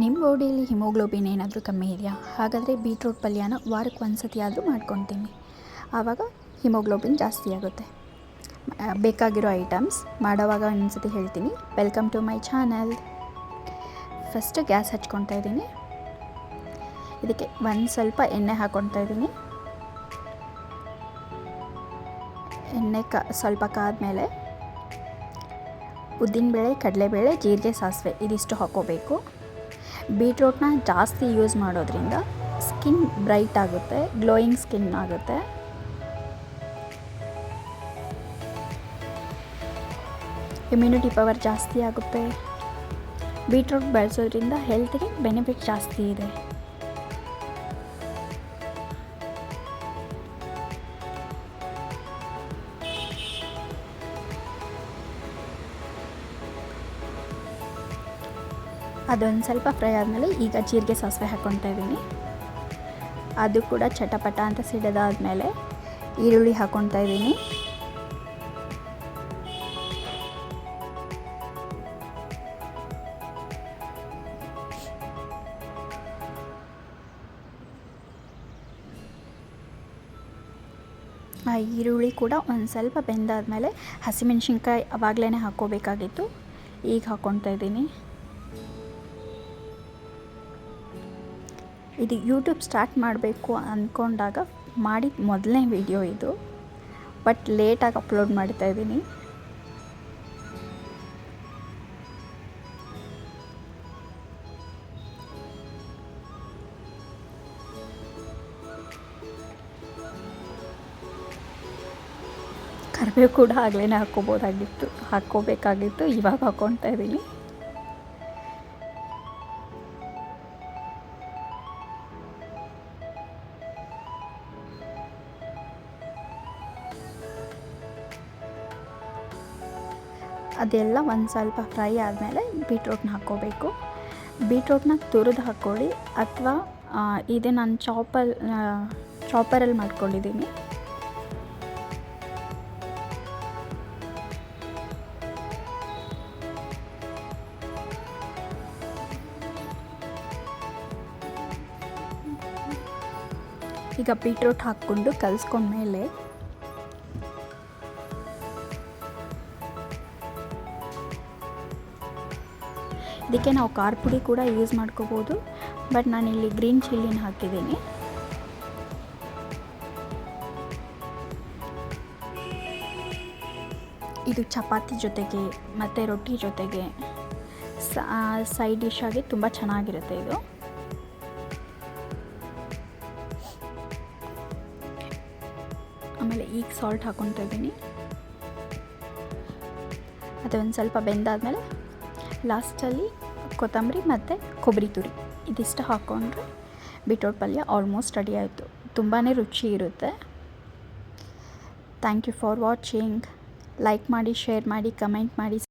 ನಿಮ್ಮ ಬಾಡಿಯಲ್ಲಿ ಹಿಮೋಗ್ಲೋಬಿನ್ ಏನಾದರೂ ಕಮ್ಮಿ ಇದೆಯಾ? ಹಾಗಾದರೆ ಬೀಟ್ರೂಟ್ ಪಲ್ಯನ ವಾರಕ್ಕೆ ಒಂದು ಸತಿ ಆದರೂ ಮಾಡ್ಕೊತೀನಿ. ಆವಾಗ ಹಿಮೋಗ್ಲೋಬಿನ್ ಜಾಸ್ತಿ ಆಗುತ್ತೆ. ಬೇಕಾಗಿರೋ ಐಟಮ್ಸ್ ಮಾಡೋವಾಗ ಒಂದ್ಸತಿ ಹೇಳ್ತೀನಿ. Welcome to my channel. First gas ಹಚ್ಕೊತಾ ಇದ್ದೀನಿ. ಇದಕ್ಕೆ ಒಂದು ಸ್ವಲ್ಪ ಎಣ್ಣೆ ಹಾಕ್ಕೊತಾ ಇದ್ದೀನಿ. ಎಣ್ಣೆ ಕ, ಸ್ವಲ್ಪ ಕಾದ್ಮೇಲೆ ಉದ್ದಿನಬೇಳೆ, ಕಡಲೆಬೇಳೆ, ಜೀರಿಗೆ, ಸಾಸಿವೆ ಇದಿಷ್ಟು ಹಾಕೋಬೇಕು ಬೀಟ್ರೂಟ್ನ ಜಾಸ್ತಿ ಯೂಸ್ ಮಾಡೋದ್ರಿಂದ ಸ್ಕಿನ್ ಬ್ರೈಟ್ ಆಗುತ್ತೆ, ಗ್ಲೋಯಿಂಗ್ ಸ್ಕಿನ್ ಆಗುತ್ತೆ. ಇಮ್ಯುನಿಟಿ ಪವರ್ ಜಾಸ್ತಿ ಆಗುತ್ತೆ. ಬೀಟ್ರೂಟ್ ಬಳಸೋದ್ರಿಂದ ಹೆಲ್ತ್ಗೆ ಬೆನಿಫಿಟ್ ಜಾಸ್ತಿ ಇದೆ. ಅದೊಂದು ಸ್ವಲ್ಪ ಫ್ರೈ ಆದಮೇಲೆ ಈಗ ಜೀರಿಗೆ ಸಾಸಿವೆ ಹಾಕ್ಕೊತಾ ಇದ್ದೀನಿ. ಅದು ಕೂಡ ಚಟಪಟ ಅಂತ ಸಿಡಿದಾದ್ಮೇಲೆ ಈರುಳ್ಳಿ ಹಾಕ್ಕೊತಾ ಇದ್ದೀನಿ. ಆ ಈರುಳ್ಳಿ ಕೂಡ ಒಂದು ಸ್ವಲ್ಪ ಬೆಂದಾದಮೇಲೆ ಹಸಿಮೆಣ್ಸಿನ್ಕಾಯಿ ಅವಾಗಲೇ ಹಾಕ್ಕೋಬೇಕಾಗಿತ್ತು ಈಗ ಹಾಕ್ಕೊತಾ ಇದ್ದೀನಿ. ಇದು ಯೂಟ್ಯೂಬ್ ಸ್ಟಾರ್ಟ್ ಮಾಡಬೇಕು ಅಂದ್ಕೊಂಡಾಗ ಮಾಡಿದ ಮೊದಲನೇ ವಿಡಿಯೋ ಇದು. ಬಟ್ ಲೇಟಾಗಿ ಅಪ್ಲೋಡ್ ಮಾಡ್ತಾ ಇದ್ದೀನಿ. ಕರಿಬೇವು ಕೂಡ ಆಗಲೇ ಹಾಕ್ಕೋಬೋದಾಗಿತ್ತು. ಹಾಕ್ಕೋಬೇಕಾಗಿತ್ತು. ಇವಾಗ ಹಾಕ್ಕೊತಾ ಇದ್ದೀನಿ. ಅದೆಲ್ಲ ಒಂದು ಸ್ವಲ್ಪ ಫ್ರೈ ಆದಮೇಲೆ ಬೀಟ್ರೋಟ್ನ ಹಾಕ್ಕೋಬೇಕು. ಬೀಟ್ರೋಟ್ನ ತುರಿದು ಹಾಕ್ಕೊಳ್ಳಿ ಅಥವಾ ಇದೇ ನಾನು ಚಾಪಲ್ ಚಾಪರಲ್ಲಿ ಮಾಡ್ಕೊಂಡಿದ್ದೀನಿ. ಈಗ ಬೀಟ್ರೋಟ್ ಹಾಕ್ಕೊಂಡು ಕಲಿಸ್ಕೊಂಡ್ಮೇಲೆ ಇದಕ್ಕೆ ನಾವು ಖಾರ ಪುಡಿ ಕೂಡ ಯೂಸ್ ಮಾಡ್ಕೋಬೋದು. ಬಟ್ ನಾನಿಲ್ಲಿ ಗ್ರೀನ್ ಚಿಲ್ಲಿನ ಹಾಕಿದ್ದೀನಿ. ಇದು ಚಪಾತಿ ಜೊತೆಗೆ ಮತ್ತು ರೊಟ್ಟಿ ಜೊತೆಗೆ ಸೈಡ್ ಡಿಶ್ ಆಗಿ ತುಂಬ ಚೆನ್ನಾಗಿರುತ್ತೆ ಇದು. ಆಮೇಲೆ ಈಗ ಸಾಲ್ಟ್ ಹಾಕ್ಕೊತಾ ಇದ್ದೀನಿ ಅದೊಂದು ಸ್ವಲ್ಪ ಬೆಂದಾದಮೇಲೆ ಲಾಸ್ಟಲ್ಲಿ ಕೊತ್ತಂಬರಿ ಮತ್ತು ಕೊಬ್ಬರಿ ತುರಿ. ಇದಿಷ್ಟು ಹಾಕ್ಕೊಂಡ್ರೆ ಬಿಟೋಟ್ ಪಲ್ಯ ಆಲ್ಮೋಸ್ಟ್ ರೆಡಿ ಆಯಿತು. ತುಂಬಾ ರುಚಿ ಇರುತ್ತೆ. Thank you for watching like ಮಾಡಿ ಶೇರ್ ಮಾಡಿ ಕಮೆಂಟ್ ಮಾಡಿ.